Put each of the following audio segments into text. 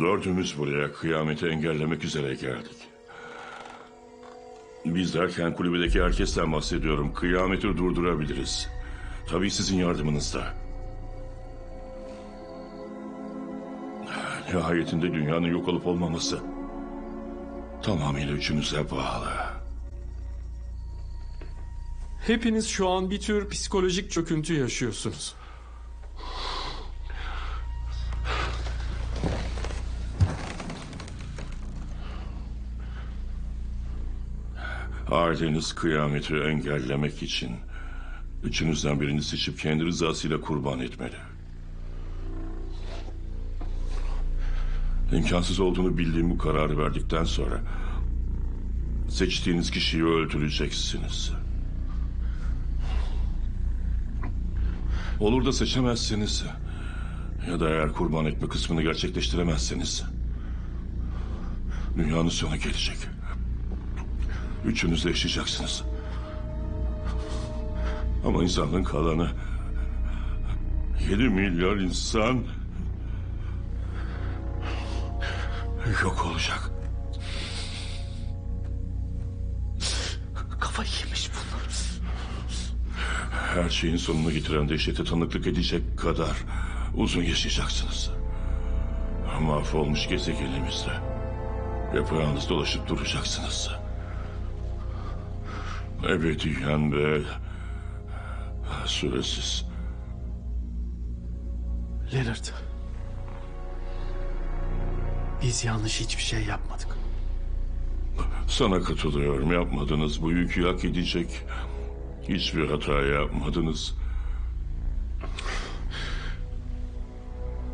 Dördümüz buraya kıyameti engellemek üzere geldik. Biz derken kulübedeki herkesten bahsediyorum. Kıyameti durdurabiliriz. Tabii sizin yardımınızla. Nihayetinde dünyanın yok olup olmaması tamamıyla üçünüze bağlı. Hepiniz şu an bir tür psikolojik çöküntü yaşıyorsunuz. Aileniz kıyameti engellemek için üçünüzden birini seçip kendi rızasıyla kurban etmeli. İmkansız olduğunu bildiğim bu kararı verdikten sonra seçtiğiniz kişiyi öldüreceksiniz. Olur da seçemezseniz ya da eğer kurban etme kısmını gerçekleştiremezseniz dünyanın sonu gelecek. Üçünüz de yaşayacaksınız. Ama insanlığın kalanı... ...7 milyar insan... ...yok olacak. Kafayı yemiş bunlar. Her şeyin sonunu getiren dehşete tanıklık edecek kadar... ...uzun yaşayacaksınız. Mahvolmuş gezegenimizde... ...yapayalnız dolaşıp duracaksınız. Ebediyen ve... ...süresiz. Leonard. Biz yanlış hiçbir şey yapmadık. Sana katılıyorum. Yapmadınız. Bu yükü hak edecek. Hiçbir hata yapmadınız.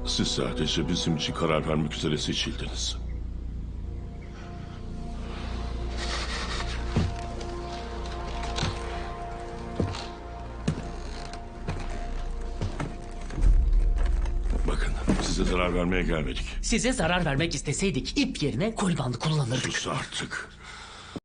Siz sadece bizim için karar vermek üzere seçildiniz. Size zarar vermeye gelmedik. Size zarar vermek isteseydik ip yerine kol bandı kullanırdık. Sus artık.